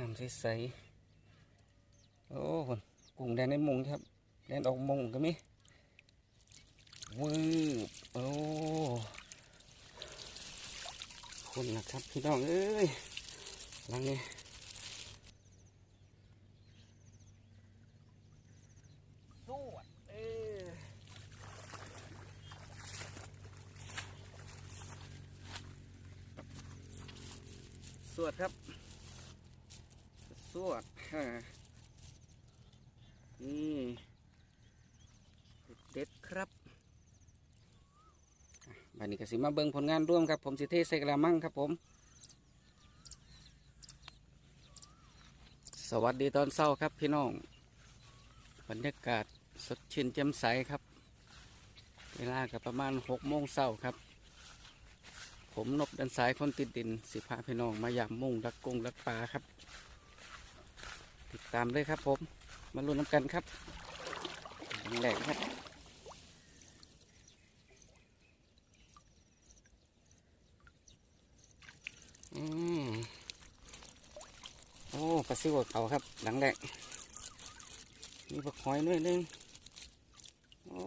น้ำใสๆโอ้คนกุ้งแดนในมุงครับ แดนออกมุงก็มีวืบโอ้คนนะครับพี่น้องเอ้ยลังนี้สวดเออสวดครับ วดฮ่านี่เด็ดครับบัดนี้ก็สิมาเบิ่งผลงานร่วมครับ ผมสิเทใส่กระมังครับผม สวัสดีตอนเช้าครับพี่น้องบรรยากาศสดชื่นแจ่มใสครับ เวลาก็ประมาณหกโมงเช้าครับ ผมนบดันสายคนติดดิน สิพาพี่น้องมายามมุ่งรักกุ้งรักปลาครับ ติดตามเลยครับผม มาลุ้นน้ำกันครับแหลกครับอืมโอ้ปลาซิวกับเขาครับ หลังแหลกมีปลาหอยด้วยนึงโอ้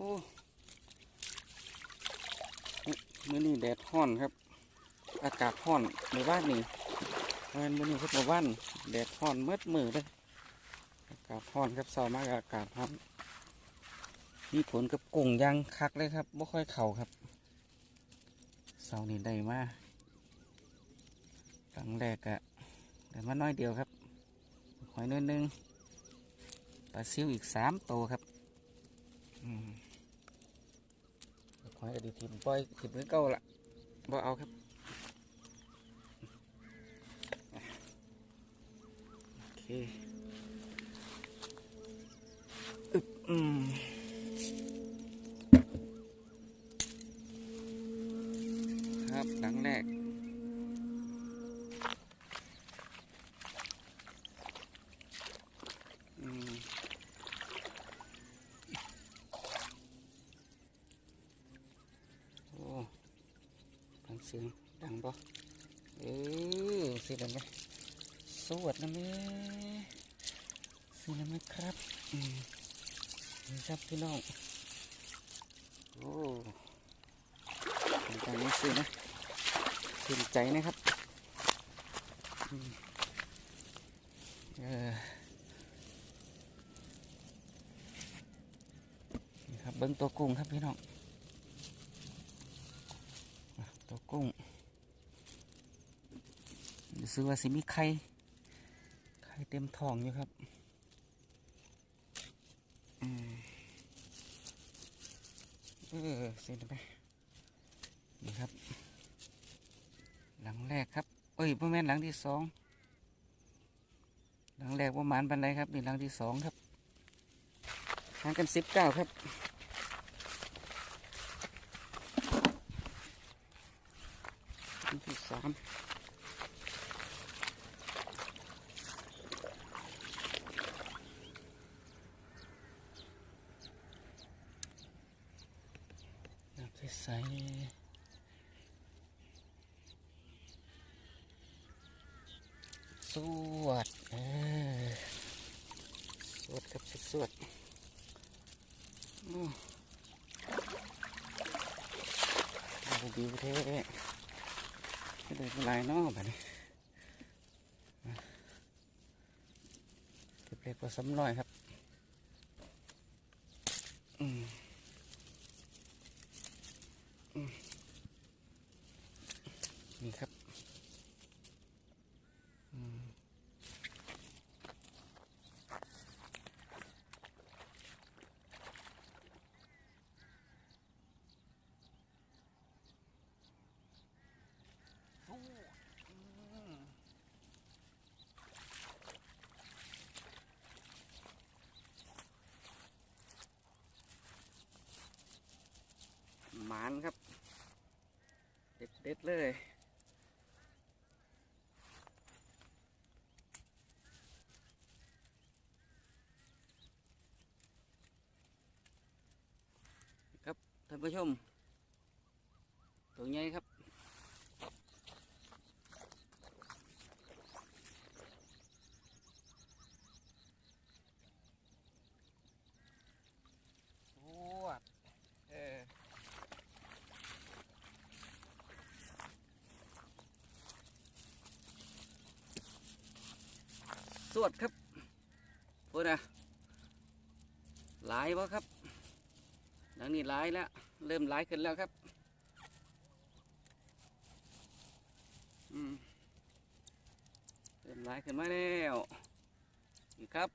มื่อนี้แดดห้อนครับ อากาศห้อนในบ้านนี่เมื่อนี้ครับในบ้านแดดห้อนมืดมือเลย กาศร้อนครับเศร้ามากอากาศร้อนมีผลกับกุ้งยางคักเลยครับไม่ค่อยเข่าครับเสานี้ได้มาครั้งแรกอะได้มาน้อยเดียวครับหอยน้อยนึงปลาซิวอีกสามตัวครับหอยก็ดีทีมปล่อยทีมมือเก้าละบ่เอาครับโอเค อืมครับหลังแรกอืมโอ้ฟังเสียงดังปะเออเสียงไหมสวดนะแม่เสียงไหมครับ อืม นี่ ครับพี่น้อง โอ้เป็นการนี้สินะชื่นใจนะครับเออนี่ครับเบิ้งตัวกุ้งครับพี่น้อง ตัวกุ้งรู้สึกว่าสิมีไข่ ไข่เต็มท้องอยู่ครับ อืมเออเสร็จไปนี่ครับ หลังแรกครับ เอ้ยพ่อแม่หลังที่สองหลังแรกประมาณปันไดครับนี่หลังที่สองครับห่างกันสิบเก้าครับหลังที่สามน้ำใสๆส วดเออสวดครับสวดสวดดูดีเท่ไม่ได้เป็นไรเนาะแบบนี้เก็บเล็กกว่าสำน้อยครับ หมานครับ เด็ดเด็ดเลย ครับท่านผู้ชม ตัวใหญ่ครับ วดครับพูดนะหลายวะครับหลังนี้หลายแล้ว เริ่มหลายขึ้นแล้วครับอืมเริ่มหลายขึ้นมาแล้วนี่ครับ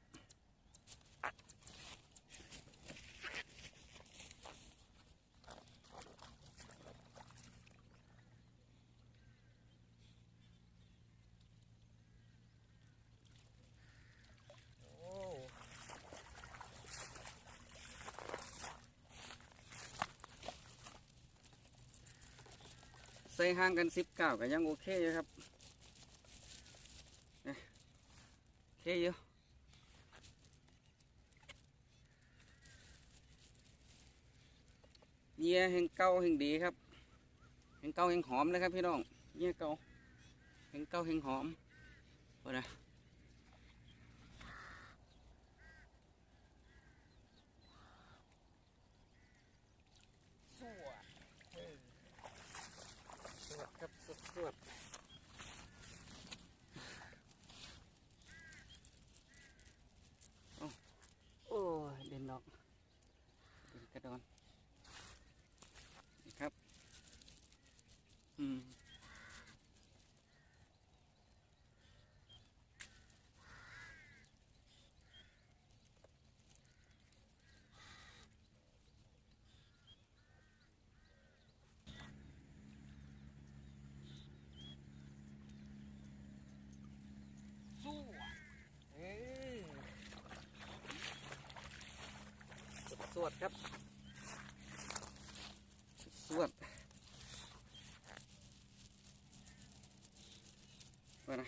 ใส่ห่างกันสิบเก้าก็ยังโอเคอยู่ครับโอเคอยู่เยี่ยแห่งเก่าแห่งดีครับแห่งเก่าแห่งหอมนะครับพี่น้องเยี่ยเก่าแห่งเก่าแห่งหอมว่านะสวด สวดครับสวดสวดโอ้โอ้ยเด่นดอก ด่นกระดอนครับ อืมสู้เอ้สวดครับ สวดมานะ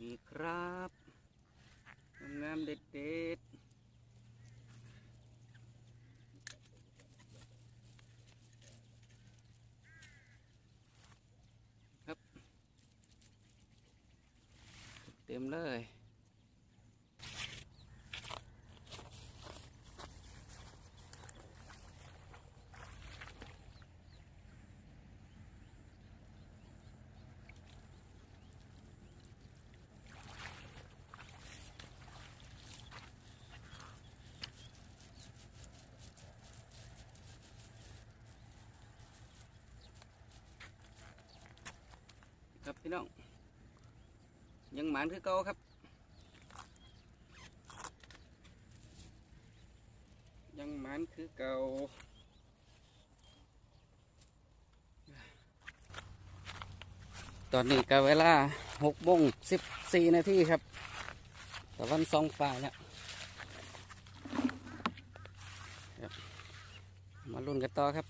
นี่ครับงามๆเด็ดเด็ดๆครับ เต็มเลยครับพี่น้อง ยังหมานคือเก่าครับ ยังหมานคือเก่าตอนนี้ก็เวลาหกโมงสิบสี่นาทีครับตะวันสองฝ่ายแล้วมาลุ้นกันต่อครับ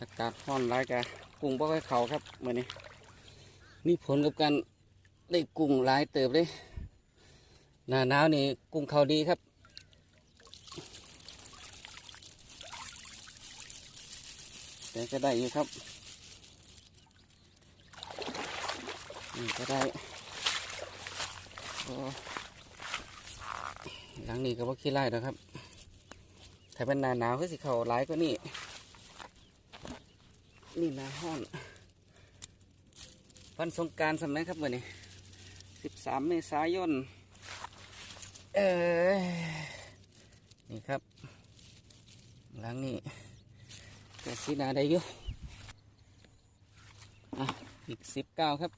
อากาศร้อนร้ายกะ กุ้งบ่ค่อยเขาครับเหมือนนี้ มีผลกับการได้กุ้งหลายเติบเลยหน้าหนาวนี่กุ้งเขาดีครับแต่ก็ได้อยู่ครับนี่ก็ได้หลังนี้ก็บ่ขี้ไล่แล้วครับ ถ้าเป็นหน้าหนาวก็สิเขาหลายกว่านี้ นี่นะห้อนวันสงการสมัยครับวันนี้สิบสามเมษายน เออนี่ครับ หลังนี้ก็สีนาได้ยู่อะ อีกสิบเก้าครับ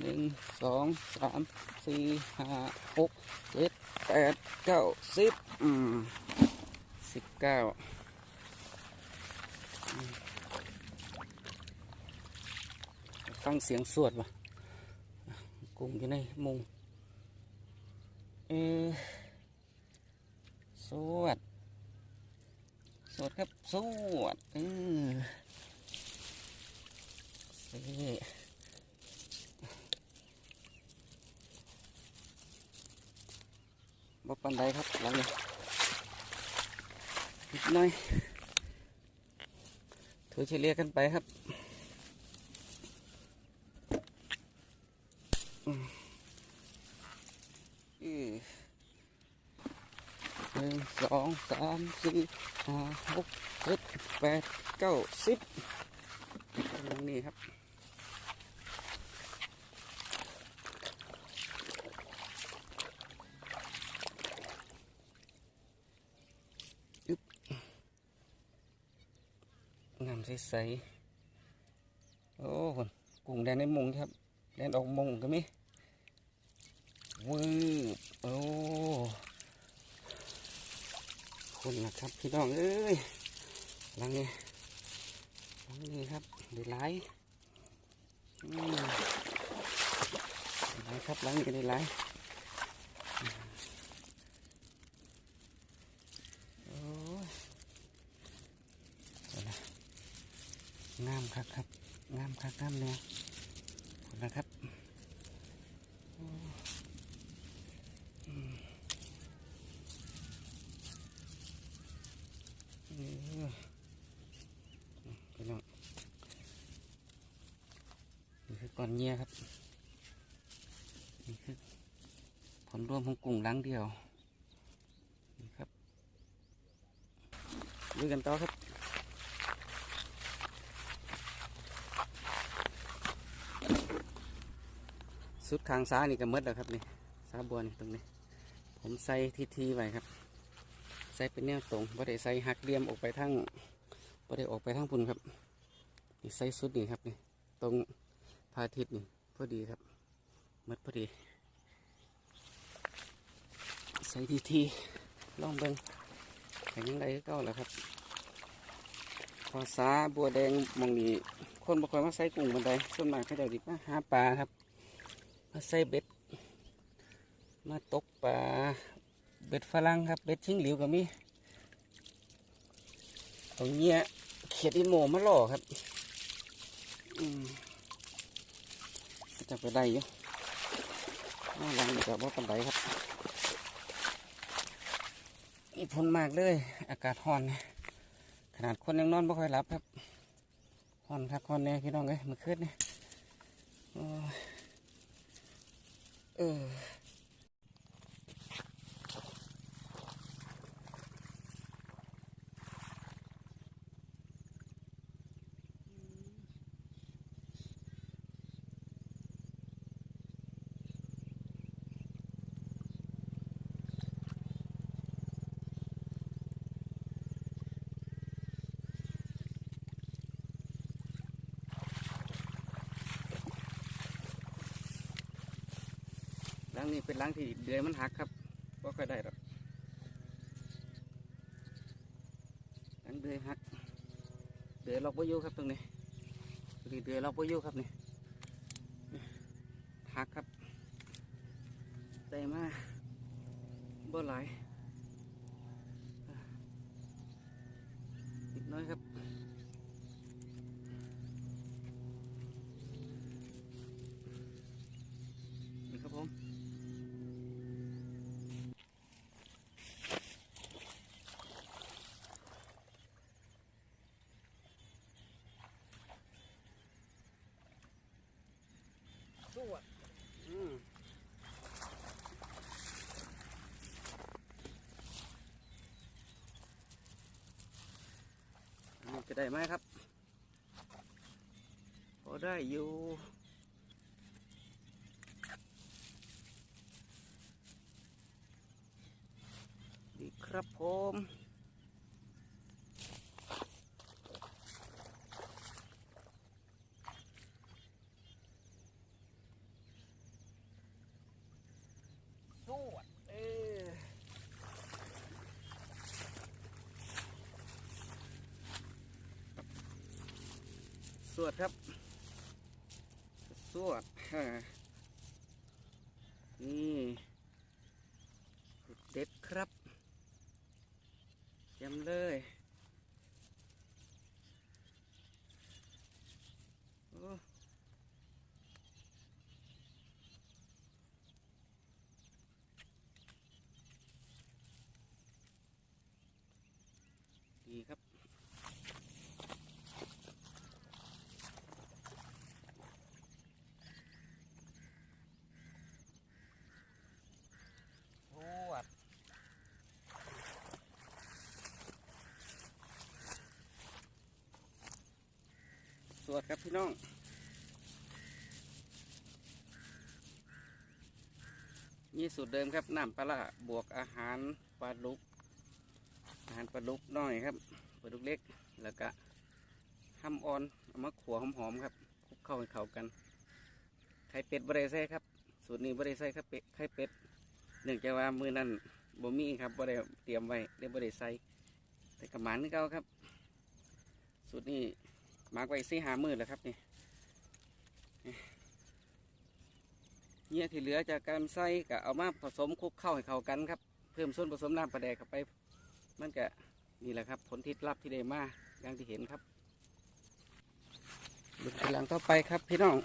หนึ่งสองสามสี่ห้าหกเจ็ดแปดเก้าสิบอืมสิบเก้า ฟังเสียงสวดวะกุ้งอยู่ในมุงเออสวด สวดครับ สวดเออสิบปันใดครับหลังนี้นิดหน่อยถือเฉลี่ยกันไปครับ อือ หนึ่ง สามสี่ห้าหกเจ็ดแปดเก้าสิบตรงนี้ครับงามใสๆโอ้คนกุ้งแดงในมุงครับ แดงออกมุงก็มีวืบโอ้ คนนะครับพี่น้องเอ้ยหลังนี้หลังนี้ครับได้หลายอืมได้หลายครับหลังนี้ก็ได้หลายโอ้ยงามครับครับงามครับงามเนี่ยคุณนะครับโอ้อืมเออพี่น้องนี่คือ ก้อนเงี้ยครับนี่คือผลรวมของกลุ่มล้างเดียวนี่ครับดูกันต่อครับสุดทางซ้ายนี่ก็มดแล้วครับนี่ซ้าบัวนี่ตรงนี้ ผมใส่ทีทีไว้ครับ ใส่เป็นแนวตรงบ่ได้ใส่หักเหลี่ยมออกไปทางบ่ได้ออกไปทางปุ่นครับนี่ใส่สุดนี่ครับนี่ตรง ระอาทิตย์นี่พอดีครับหมดพอดี ใส่ทีทีลองเบิงแข็งยังไงก็แล้วครับพอสาบัวแดงมองนี้คนบ่ค่อยมาใส่กุ้งบันไดส่วนมากเขาเจะดิมาหาปลาครับมาใส่เบ็ด มาตกปลาเบ็ดฝรั่งครับเบ็ดชิงหลิวก็มีตรงเนี้ยเขียดอิโมมาล่อครับ อืม จะไปได้อยู่น่ารังแบบว่าปันไดครับ มีผลมากเลย อากาศห้อน ขนาดคนยังนอนไม่ค่อยหลับครับห้อนครับห้อนเนี่ยพี่น้องเอ้ยมื่อคืนเนี่ยโอ้ยเออ ล้างนี้เป็นล้างที่เดือยมันหักครับก็ค่อยได้หรอกล้างเดือยหัก เดือยล็อกไว้อยู่ครับตรงนี้ตรงนี้เดือยล็อกไว้อยู่ครับนี่หักครับได้มาบ่หลายนิดน้อยครับ นี่ครับผม สวดอืมอันนี้ จะได้ไหมครับพอได้อยู่ดีครับผมสวดเออส วดครับสวดฮ่านี่ เด็ดครับเยำเลยโอ้ดีครับ สวด สวดครับพี่น้องนี่สูตรเดิมครับน้ำปลาบวกอาหารปลาดุก อาหารปลาดุกน้อยครับปลาดุกเล็กแล้วก็ห้ำอ่อนเอามาขัวหอมๆครับคลุกเข้าให้เข้ากัน ไข่เป็ดบริใส่ครับ สูตรนี้บริใส่ครับเป็ดไข่เป็ดเนื่องจากว่ามือนั้นบ่มีครับบริเตรียมไว้ได้บริใส่แต่กระหมันนี่เก่าครับ สูตรนี้ มาร์กไว้สี่หามือแล้วครับนี่เนี่ยที่เหลือจากการใส่ก็เอามาผสมคลุกเข้าให้เข้ากันครับ เพิ่มส่วนผสมน้ำปลาแดกเข้าไป มันก็นี่แหละครับผลที่ลับที่ได้มาอย่างที่เห็นครับดูทีหลังต่อไปครับพี่น้อง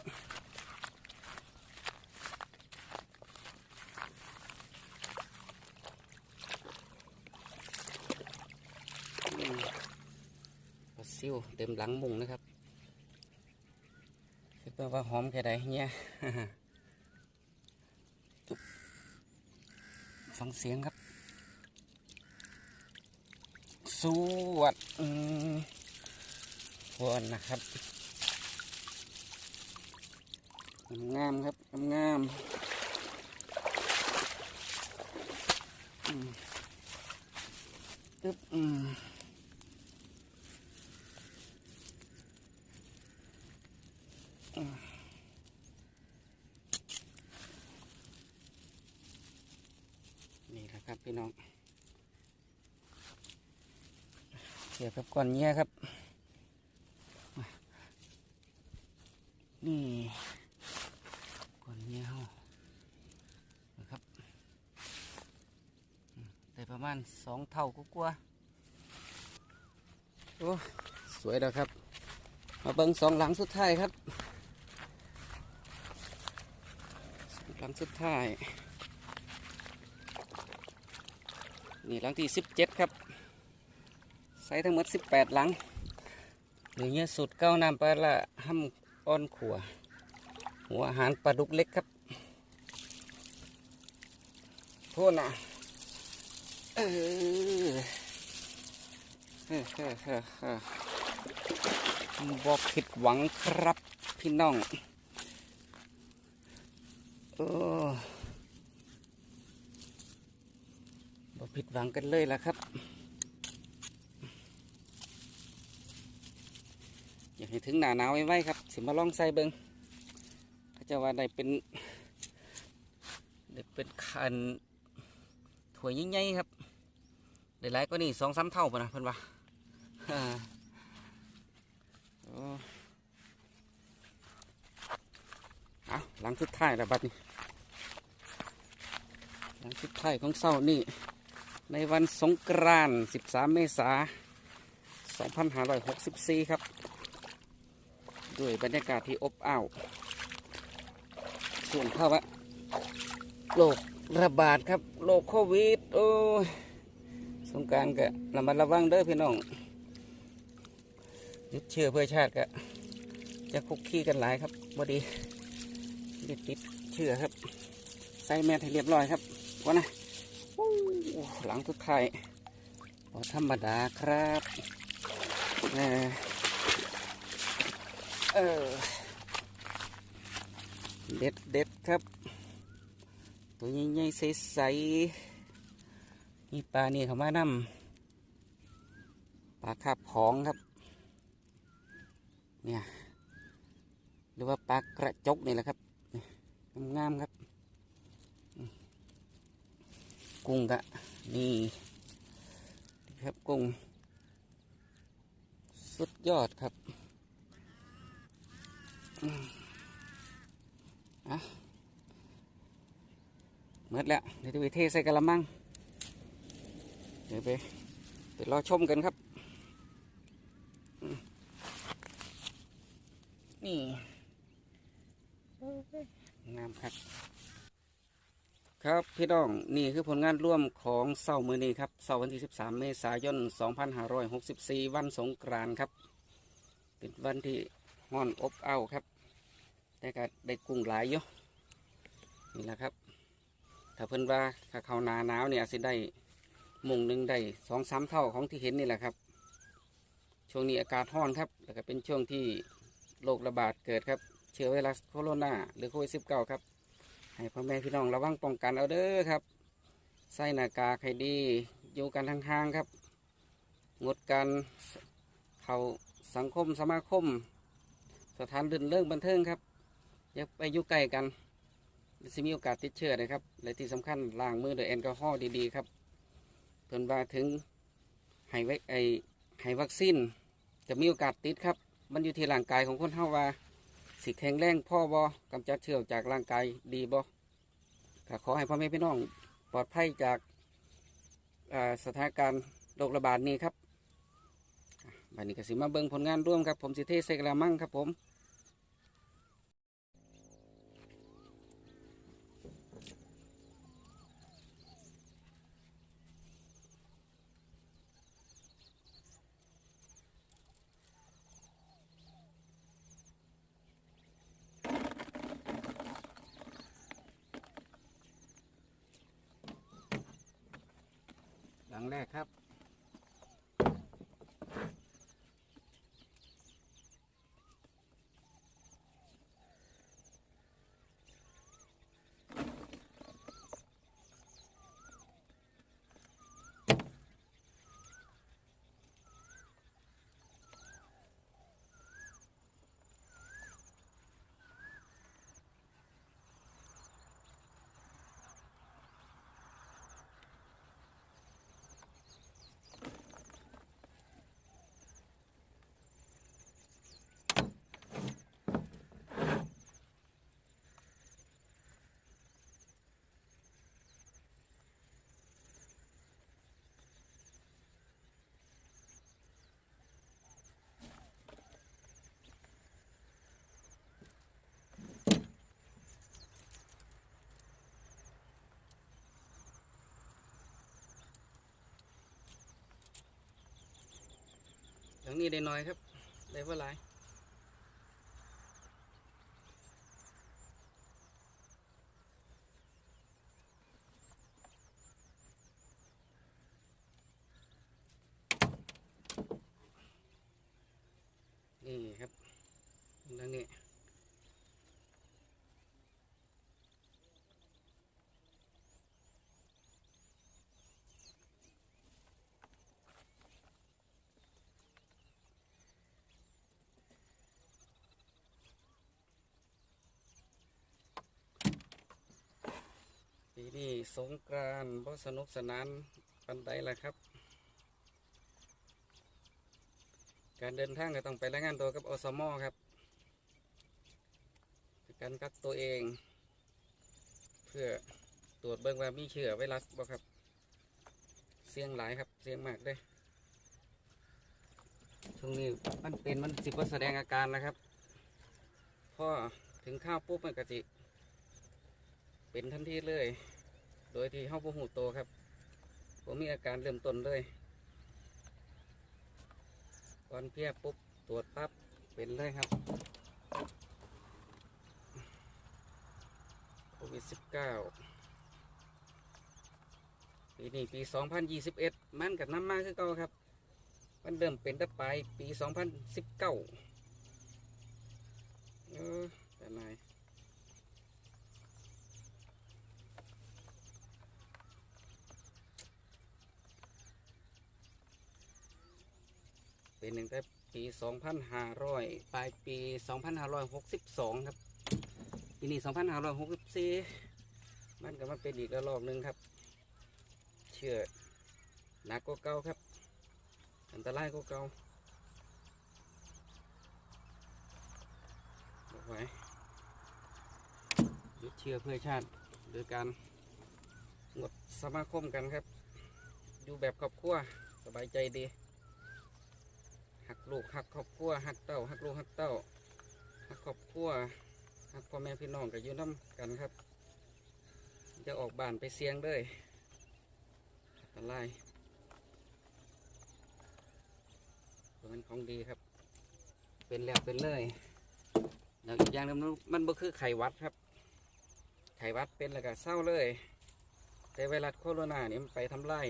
อืมปลา ซิวเต็มหลังมุงนะครับคิดว่าหอมแค่ไหนเนี่ยฟังเสียงครับ สวัสดอืมวนนะครับ งามครับ งามอืมตึ๊บอืม นี่แหละครับพี่น้องเสียบกับก้อนเงี้ยครับ นี่ก้อนเงี้ยเฮานะครับอืมได้ประมาณสองเท่าก็กลัวาโอ้สวยแล้วครับ มาเบิ้งสองหลังสุดท้ายครับสองห ลังสุดท้าย นี่หลังที่สิบเจ็ดครับใส่ทั้งหมดสิบแปดหลังหรือเนี่ยสุดเก้าน้ำปลาละห้ำอ้อนขัว หัวอาหารปลาดุกเล็กครับโทษนะเออเฮ้เฮ้เฮ้เฮ้บอกผิดหวังครับพี่น้อง เออบ่ผิดหวังกันเลยล่ะครับ อยากให้ถึงหนาหนาวไว้ครับ สิมาลองใส่เบิงเขาจะว่าได้เป็นได้เป็นคันถั่วยใหญ่ครับได้หลายก็นี่สองสามเท่าปะนะเพิ่อนว่า ฮ่าโอ้เอา หลังสุดท้ายแล้วบัดนี้หลังสุดท้ายของเศร้านี่ ในวันสงกรานต์13 เมษายน2564 ครับ ด้วยบรรยากาศที่อบอ้าว ส่วนภาวะโรคระบาดครับโรคโควิด โอ้ยสงกรารก็ระมัดระวังเด้อพี่น้องยึดเชื่อเพื่อชาติก็จะคุกคีกันหลายครับบดี ติดติดเชื่อครับ ใส่แมสให้เรียบร้อยครับวะนะหลังสุดท้ายบ่ธรรมดาครับเออเออเด็ดเด็ดครับ ตัวใหญ่ๆใสๆนี่ปลานี่เขามานำปลาคาบของครับ เนี่ย หรือว่าปลากระจกนี่แหละครับ งามครับ กุ้งกะนี่ครับกุ้ง สุดยอดครับอะเมื่อแล้วเดี๋ยวไปเทใส่กระมัง เดี๋ยวไปไปรอชมกันครับอืมนี่งามครับ ครับ พี่น้องนี่คือผลงานร่วมของเสาร์มือนี้ครับเสาร์วันที่ 13 เมษายน 2564 วันสงกรานต์ครับ เป็นวันที่ห้อนอบอ้าวครับแต่ก็ได้กุ้งหลายอยู่นี่แหละครับ ถ้าเพิ่นว่าถ้าเขานาหนาวเนี่ยอาจสิได้มุงหนึ่งได้สองสามเท่าของที่เห็นนี่แหละครับ ช่วงนี้อากาศร้อนครับ แล้วก็เป็นช่วงที่โรคระบาดเกิดครับ เชื้อไวรัสโคโรนาหรือโควิดสิบเก้าครับ ให้พ่อแม่พี่น้องระวังป้องกันเอาเด้อครับ ใส่หน้ากากให้ดี อยู่กันห่างๆครับ งดการเข้าสังคมสมาคม สถานดื่นเรื่องบันเทิงครับ อย่าไปอยู่ใกล้กันจะมีโอกาสติดเชื้อนะครับ และที่สำคัญล้างมือด้วยแอลกอฮอล์ดีๆครับเพิ่นว่าถึงให้ไว้ไอให้วัคซีนจะมีโอกาสติดครับ มันอยู่ที่ร่างกายของคนเฮาว่า สิแข็งแรงพ่อบอกำจัดเชื้อจากร่างกายดีบอก็ขอให้พ่อแม่พี่น้องปลอดภัยจากสถานการณ์โรคระบาดนี้ครับวันนี้ก็สิมาเบิ่งผลงานร่วมครับผมสิเทใส่กรามังครับผม งแรกครับ หลังนี้ได้น้อยครับ ได้เ่าหลายนี่ครับหลังนี้ ปีนี้สงกรานต์บ่สนุกสนานปันใดล่ะครับ การเดินทางก็ต้องไปรายงานตัวกับอสมครับการกักตัวเอง เพื่อตรวจเบิ่งว่ามีเชื้อไวรัสบ่ครับ เสี่ยงหลายครับ เสี่ยงมากเลยช่วงนี้มันเป็นมันสิบว่าแสดงอาการนะครับพอถึงข้าวปุ๊บมันก็จิเป็นทันทีเลย โดยที่เฮาบ่หูโตครับผมมีอาการเริ่มต้นเลยก่อนเพียปุ๊บตรวจปั๊บเป็นเลยครับโควิด19ปีนี้ปี 2021 มันกับน้ำมากคือเก่าครับ มันเริ่มเป็นตั้งปลายปี 2019เออแต่นาย เป็นหนึ่งแต่ปี 2,500 ปลายปี 2,562 ครับปีนี้ 2,564 มันก็มาเป็นอีกระลอกหนึ่งครับ เชื่อหนักกว่าเก่าครับ อันตรายกว่าเก่าบอกไว้ยึดเชื่อเพื่อชาติโดยการงดสมาคมกันครับ อยู่แบบครอบครัวสบายใจดี หักลูกหักครอบครัวหักเต้าหักลูกหักเต้าหักครอบครัวหักพ่อแม่พี่น้องกับยู่น้ำกันครับ จะออกบ้านไปเสียงเลยอันตรายเป็นของดีครับ เป็นแล้วเป็นเลยแล้วอีกอย่างนึงมันมันบ่คือไขวัดครับ ไขวัดเป็นแล้วก็เศร้าเลย แต่ไวรัสโคโรนานี่มันไปทำลาย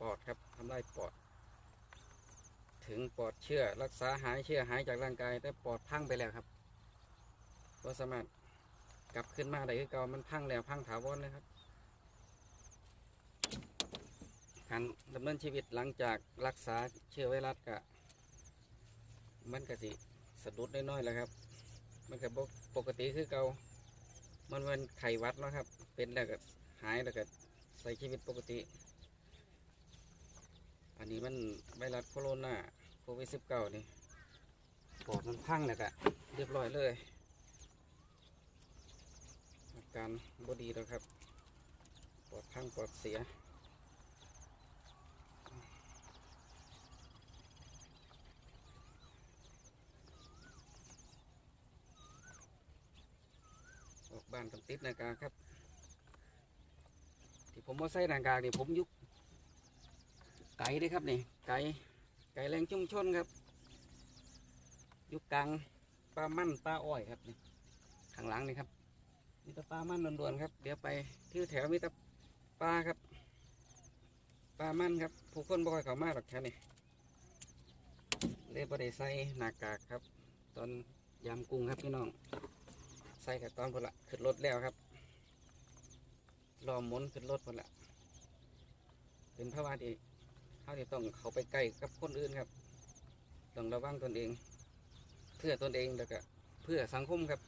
ปอดครับทำลายปอด ถึงปอดเชื้อรักษาหายเชื้อหายจากร่างกาย แต่ปอดพังไปแล้วครับบ่สามารถกลับขึ้นมาได้คือเก่ามันพังแล้วพังถาวรเลยครับการดำเนินชีวิตหลังจากรักษาเชื้อไวรัสกะมันก็สิสะดุดน้อยๆแล้วครับ มันก็บปกติคือเก่ามันเป็นไขวัดนะครับ เป็นแล้วก็หายแล้วก็ใส่ชีวิตปกติ อันนี้มันไวรัสโคโรนาโควิดสิบเก้านี่ปอดมันพังแล้วก็เรียบร้อยเลยอาการบดีแล้วครับปอดพังปอดเสียออกบ้านต้องติดนากาครับ ที่ผมว่าใส่นากากนี่ผมยุก ไก่เลยครับนี่ไก่ไก่แรงชุ่มชนครับยุกกลางปลามั่นปลาอ้อยครับนี่ข้างหลังนี่ครับมีแต่ปลามั่นล้วนๆครับเดี๋ยวไปที่แถวมีแต่ปลาครับปลามั่นครับผู้คนบ่อยเขามากหรอกแค่นี้เลยบ่ได้ใส่หน้ากากครับ ตอนยามกุ้งครับพี่น้อง ใส่กับตอนพนละขึ้นรถแล้วครับรอหมุนขึ้นรถพนละเป็นภาวะที่ เขาที่ต้องเขาไปใกล้กับคนอื่นครับ ต้องระวังตนเอง เพื่อตนเองแล้วก็เพื่อสังคมครับ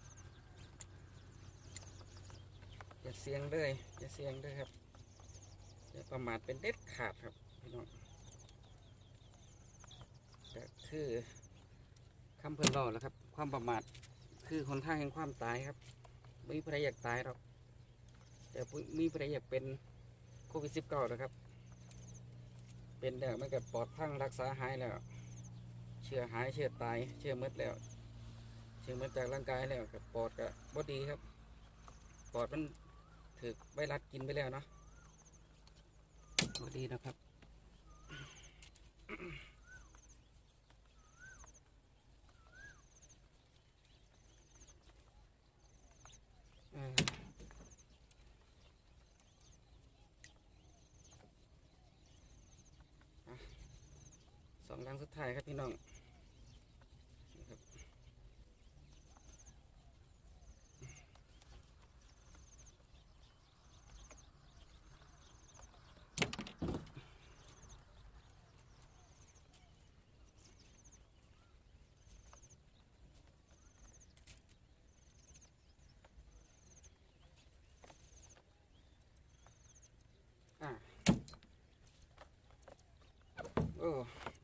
อย่าเสียงเลยอย่าเสียงเลยครับอย่าประมาทเป็นเด็ดขาดครับพี่น้องก็คือคำเพิ่นเล่าแล้วครับ ความประมาทคือคนท่าแห่งความตายครับไม่มีใครอยากตายหรอกแต่มีใครอยากเป็นโควิดสิบเก้านะครับ เป็นแล้วมันก็ปลอดพังรักษาหายแล้ว เชื่อหายเชื่อตายเชื่อมดแล้ว เชื่อมดจากร่างกายแล้วกับปอดก็บ่ดีครับ ปอดมันถือไวรัสกินไปแล้วเนาะบดีนะครับ เอออะสองลังสุดท้ายครับพี่น้อง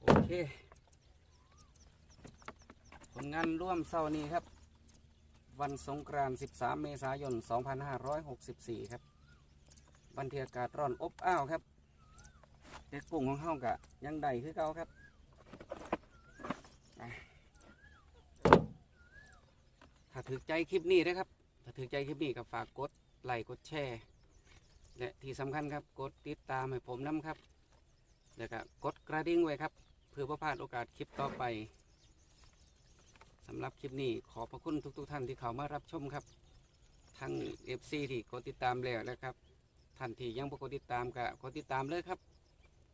โอเค ลงานร่วมเศร้านี้ครับ วันสงกรานต์ 13 เมษายน 2564 ครับวันที่อากาศร้อนอบอ้าวครับแต่กุ้งของเฮากะยังได้คือเก่าครับถ้าถือใจคลิปนี้นะครับ ถ้าถือใจคลิปนี้ก็ฝากกดไลค์กดแชร์ และที่สำคัญครับกดติดตามให้ผมน้ำครับ แล้วก็กดกระดิ่งไว้ครับ เพื่อประพลาดโอกาสคลิปต่อไป สำหรับคลิปนี้ขอบพระคุณทุก ๆ ท่านที่เข้ามารับชมครับ ทั้ง FC ที่กดติดตามแล้วนะครับ ท่านที่ยังบ่กดติดตามก็กดติดตามเลยครับ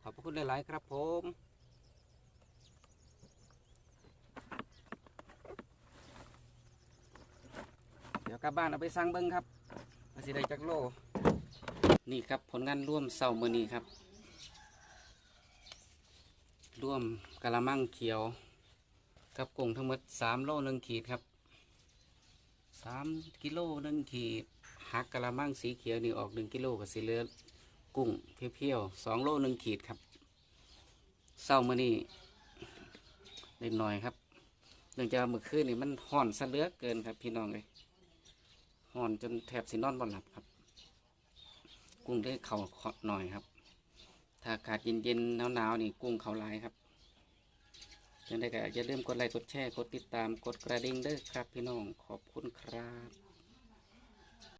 ขอบพระคุณหลาย ๆ ครับผมเดี๋ยวกลับบ้านเอาไปสั่งเบิ้งครับมาสิได้จักโล นี่ครับผลงานร่วมเสาร์มือนี้ครับ ร่วมกะละมังเขียว กับกุ้งทั้งหมดสามโลหนึ่งขีดครับสามกิโลหนึ่งขีดหักกะละมังสีเขียวนี่ออกหนึ่งกิโลกับสีเหลือกุ้งเพี้ยวๆสองโลหนึ่งขีดครับเศร้ามื่อนี้เล็กน้อยครับเนื่องจากเมื่อคืนนี่มันห่อนซะเลือกเกินครับ พี่น้องเลยห่อนจนแทบสินอนบ่หลับครับ กุ้งได้เข่าหน่อยครับ ถ้าอากาศเย็นๆหนาวๆนี่กุ้งเขาลายครับ ยังได้ก็อย่าลืมกดไลค์กดแชร์กดติดตามกดกระดิ่งเด้อครับพี่น้องขอบคุณครับ